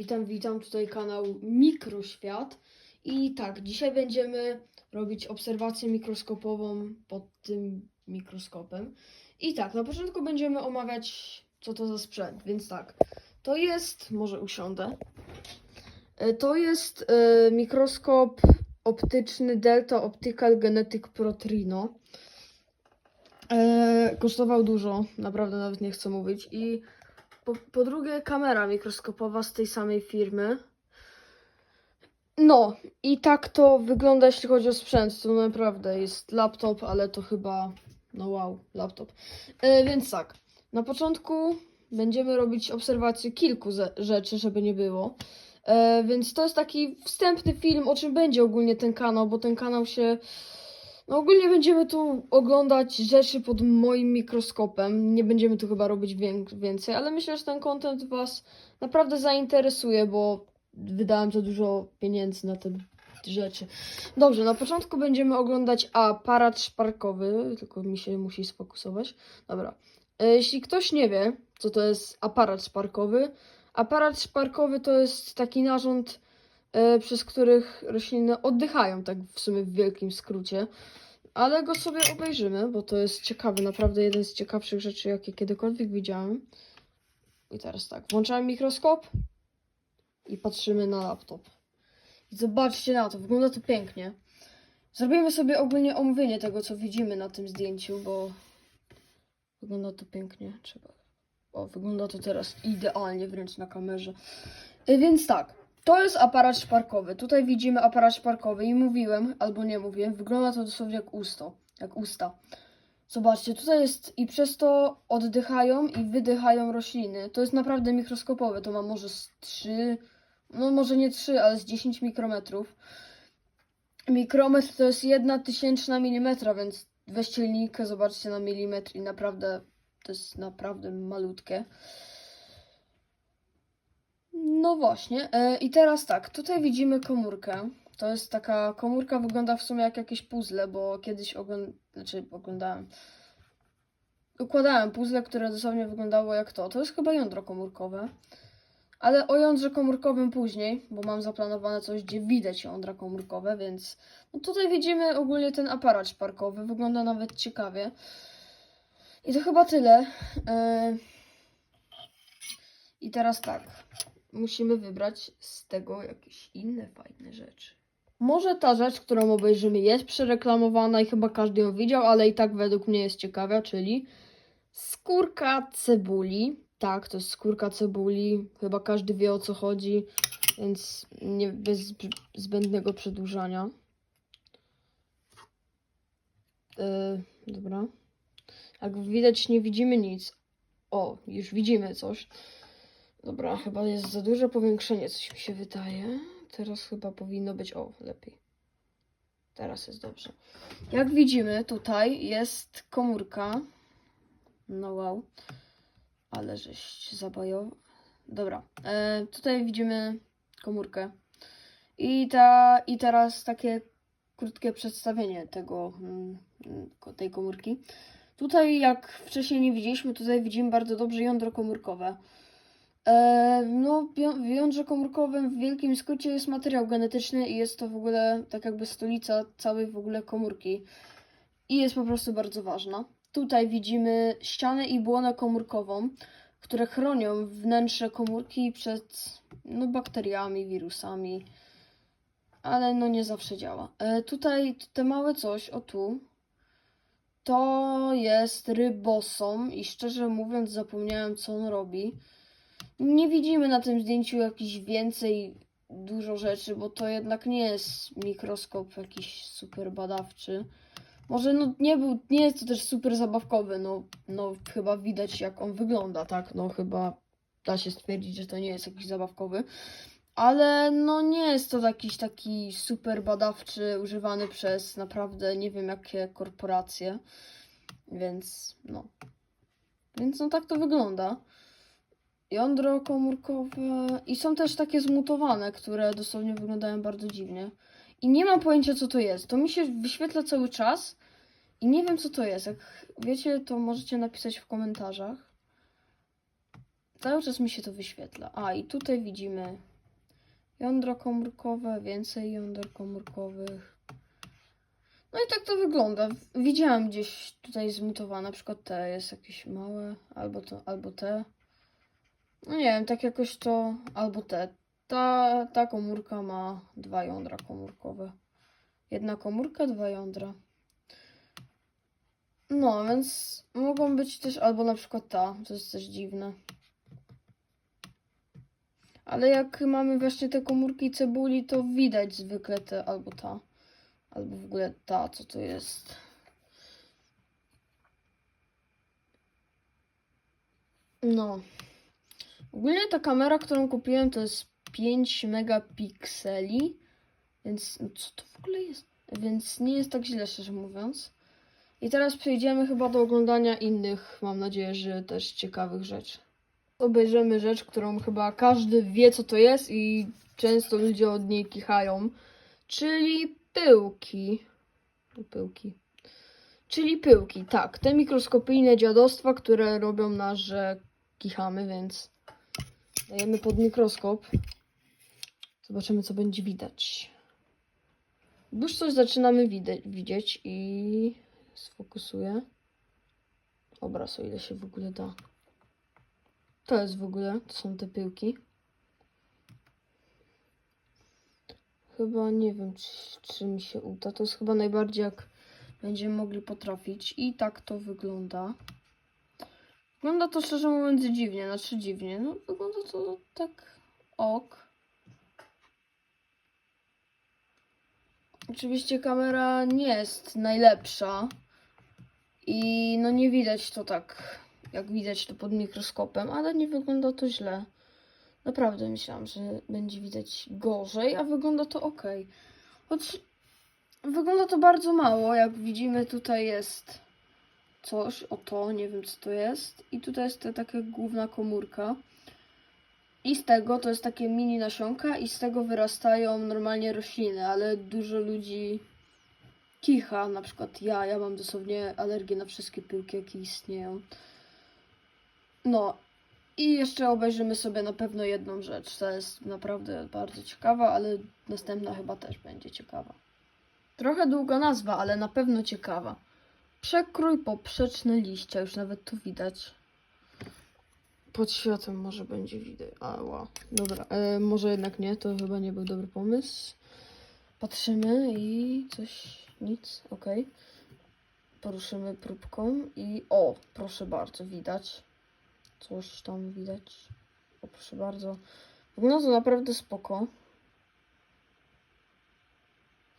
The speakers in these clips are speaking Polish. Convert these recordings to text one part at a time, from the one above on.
Witam, witam, tutaj kanał Mikroświat. I tak, dzisiaj będziemy robić obserwację mikroskopową pod tym mikroskopem. I tak, na początku będziemy omawiać, co to za sprzęt. Więc tak, to jest, może usiądę. E, To jest e, mikroskop optyczny Delta Optical Genetic Protrino. E, kosztował dużo, naprawdę nawet nie chcę mówić. I po, po drugie, kamera mikroskopowa z tej samej firmy. No, i tak to wygląda, jeśli chodzi o sprzęt. To naprawdę jest laptop, ale to chyba. No wow, laptop. E, więc tak, na początku będziemy robić obserwację kilku ze- rzeczy, żeby nie było. E, więc to jest taki wstępny film, o czym będzie ogólnie ten kanał, bo ten kanał się. No ogólnie będziemy tu oglądać rzeczy pod moim mikroskopem. Nie będziemy tu chyba robić wię- więcej, ale myślę, że ten content Was naprawdę zainteresuje, bo wydałem za dużo pieniędzy na te rzeczy. Dobrze, na początku będziemy oglądać aparat szparkowy, tylko mi się musi sfokusować. Dobra. E, Jeśli ktoś nie wie, co to jest aparat szparkowy, aparat szparkowy to jest taki narząd, przez których rośliny oddychają, tak w sumie w wielkim skrócie. Ale go sobie obejrzymy, bo to jest ciekawy, naprawdę jeden z ciekawszych rzeczy, jakie kiedykolwiek widziałem. I teraz tak, włączamy mikroskop i patrzymy na laptop. I zobaczcie na to, wygląda to pięknie. Zrobimy sobie ogólnie omówienie tego, co widzimy na tym zdjęciu, bo wygląda to pięknie. Trzeba. O, wygląda to teraz idealnie wręcz na kamerze. Y, Więc tak, to jest aparat szparkowy. Tutaj widzimy aparat szparkowy i mówiłem, albo nie mówiłem, wygląda to dosłownie jak usto, jak usta. Zobaczcie, tutaj jest i przez to oddychają i wydychają rośliny. To jest naprawdę mikroskopowe, to ma może z 3, no może nie 3, ale z 10 mikrometrów. Mikrometr to jest jedna tysięczna milimetra, więc weźcie linijkę, zobaczcie na milimetr i naprawdę, to jest naprawdę malutkie. No właśnie. E, I teraz tak, tutaj widzimy komórkę. To jest taka komórka, wygląda w sumie jak jakieś puzzle, bo kiedyś ogląd... znaczy, oglądałem. Układałem puzzle, które dosłownie wyglądało jak to. To jest chyba jądro komórkowe. Ale o jądrze komórkowym później, bo mam zaplanowane coś, gdzie widać jądra komórkowe, więc no tutaj widzimy ogólnie ten aparat szparkowy. Wygląda nawet ciekawie. I to chyba tyle. E, I teraz tak musimy wybrać z tego jakieś inne fajne rzeczy. Może ta rzecz, którą obejrzymy, jest przereklamowana i chyba każdy ją widział, ale i tak według mnie jest ciekawa, czyli skórka cebuli. Tak, to jest skórka cebuli. Chyba każdy wie o co chodzi, więc nie bez zbędnego przedłużania. Yy, dobra. Jak widać, nie widzimy nic. O, już widzimy coś. Dobra, chyba jest za duże powiększenie, coś mi się wydaje. Teraz chyba powinno być, o, lepiej. Teraz jest dobrze. Jak widzimy, tutaj jest komórka. No wow. Ale żeś zabajował. Dobra, e, tutaj widzimy komórkę. I, ta, I teraz takie krótkie przedstawienie tego, mm, tej komórki. Tutaj, jak wcześniej nie widzieliśmy, tutaj widzimy bardzo dobrze jądro komórkowe. E, no, w jądrze komórkowym w wielkim skrócie jest materiał genetyczny i jest to w ogóle tak jakby stolica całej w ogóle komórki. I jest po prostu bardzo ważna. Tutaj widzimy ścianę i błonę komórkową, które chronią wnętrze komórki przed no, bakteriami, wirusami. Ale no nie zawsze działa. E, tutaj te małe coś, o tu, to jest rybosom i szczerze mówiąc zapomniałem co on robi. Nie widzimy na tym zdjęciu jakiś więcej dużo rzeczy, bo to jednak nie jest mikroskop jakiś super badawczy. Może no nie był, nie jest to też super zabawkowy, no, no chyba widać jak on wygląda, tak? No chyba da się stwierdzić, że to nie jest jakiś zabawkowy. Ale no nie jest to jakiś taki super badawczy, używany przez naprawdę nie wiem jakie korporacje. Więc no. Więc no tak to wygląda jądro komórkowe i są też takie zmutowane, które dosłownie wyglądają bardzo dziwnie. I nie mam pojęcia co to jest. To mi się wyświetla cały czas i nie wiem co to jest. Jak wiecie, to możecie napisać w komentarzach. Cały czas mi się to wyświetla. A i tutaj widzimy jądra komórkowe, więcej jąder komórkowych. No i tak to wygląda. Widziałam gdzieś tutaj zmutowane, na przykład te jest jakieś małe, albo to, albo te. No nie wiem, tak jakoś to, albo te. Ta, ta komórka ma dwa jądra komórkowe. Jedna komórka, dwa jądra. No, więc mogą być też, albo na przykład ta, to jest też dziwne. Ale jak mamy właśnie te komórki cebuli, to widać zwykle te, albo ta, albo w ogóle ta, co to jest. No. Ogólnie ta kamera, którą kupiłem, to jest 5 megapikseli, więc no co to w ogóle jest? Więc nie jest tak źle, szczerze mówiąc. I teraz przejdziemy chyba do oglądania innych, mam nadzieję, że też ciekawych rzeczy. Obejrzymy rzecz, którą chyba każdy wie, co to jest i często ludzie od niej kichają, czyli pyłki. Pyłki. Czyli pyłki, tak. Te mikroskopijne dziadostwa, które robią nas, że kichamy, więc dajemy pod mikroskop. Zobaczymy, co będzie widać. Już coś zaczynamy widzieć i sfokusuję obraz, o ile się w ogóle da. To jest w ogóle, to są te pyłki. Chyba nie wiem, czy, czy mi się uda. To jest chyba najbardziej jak będziemy mogli potrafić. I tak to wygląda. Wygląda to szczerze mówiąc dziwnie, znaczy dziwnie. No wygląda to tak ok. Oczywiście kamera nie jest najlepsza i no nie widać to tak, jak widać to pod mikroskopem, ale nie wygląda to źle. Naprawdę myślałam, że będzie widać gorzej, a wygląda to ok. Choć wygląda to bardzo mało, jak widzimy tutaj jest coś, oto, nie wiem co to jest i tutaj jest ta taka główna komórka. I z tego to jest takie mini nasionka i z tego wyrastają normalnie rośliny, ale dużo ludzi kicha, na przykład ja, ja mam dosłownie alergię na wszystkie pyłki, jakie istnieją. No i jeszcze obejrzymy sobie na pewno jedną rzecz, ta jest naprawdę bardzo ciekawa, ale następna chyba też będzie ciekawa. Trochę długa nazwa, ale na pewno ciekawa. Przekrój poprzeczne liścia, już nawet tu widać. Pod światłem może będzie widać. A, wow. Dobra, e, może jednak nie, to chyba nie był dobry pomysł. Patrzymy i coś, nic, ok. Poruszymy próbką i o, proszę bardzo, widać. Coś tam widać. O, proszę bardzo. Wygląda to naprawdę spoko.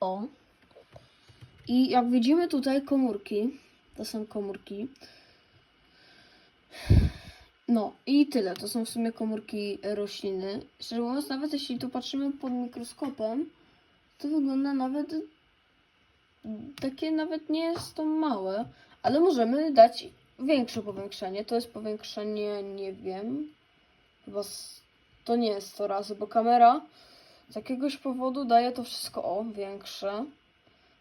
O. I jak widzimy tutaj komórki, to są komórki. No i tyle. To są w sumie komórki rośliny. Szczerze mówiąc, nawet jeśli tu patrzymy pod mikroskopem, to wygląda nawet takie nawet nie jest to małe, ale możemy dać większe powiększenie. To jest powiększenie, nie wiem, chyba to nie jest 100 razy, bo kamera z jakiegoś powodu daje to wszystko o większe.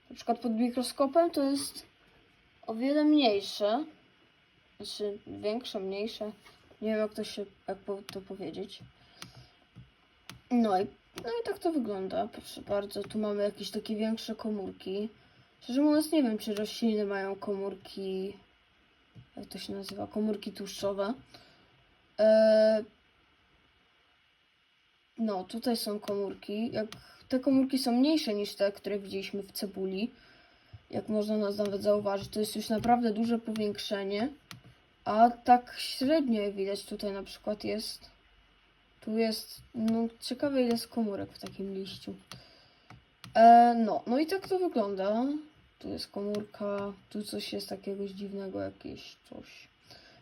Na przykład pod mikroskopem to jest o wiele mniejsze. Znaczy większe, mniejsze. Nie wiem jak to się, jak to powiedzieć. No i, no i tak to wygląda, proszę bardzo. Tu mamy jakieś takie większe komórki. Szczerze mówiąc nie wiem, czy rośliny mają komórki, jak to się nazywa, komórki tłuszczowe. Eee, no, tutaj są komórki. Jak te komórki są mniejsze niż te, które widzieliśmy w cebuli, jak można nas nawet zauważyć, to jest już naprawdę duże powiększenie. A tak średnio widać tutaj na przykład jest. Tu jest, no ciekawe ile jest komórek w takim liściu. E, no, no i tak to wygląda. Tu jest komórka, tu coś jest takiego dziwnego, jakieś coś.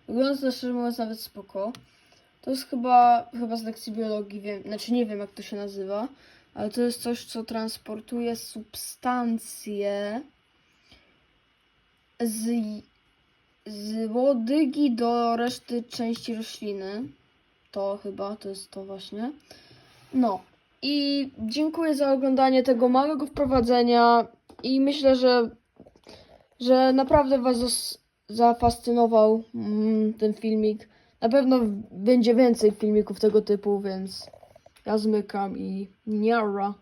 Wygląda to szczerze mówiąc nawet spoko. To jest chyba, chyba z lekcji biologii, wiem, znaczy nie wiem jak to się nazywa, ale to jest coś, co transportuje substancje z, z łodygi do reszty części rośliny. To chyba, to jest to właśnie. No. I dziękuję za oglądanie tego małego wprowadzenia i myślę, że, że naprawdę Was zafascynował mm, ten filmik. Na pewno będzie więcej filmików tego typu, więc Ja zmykam i niara.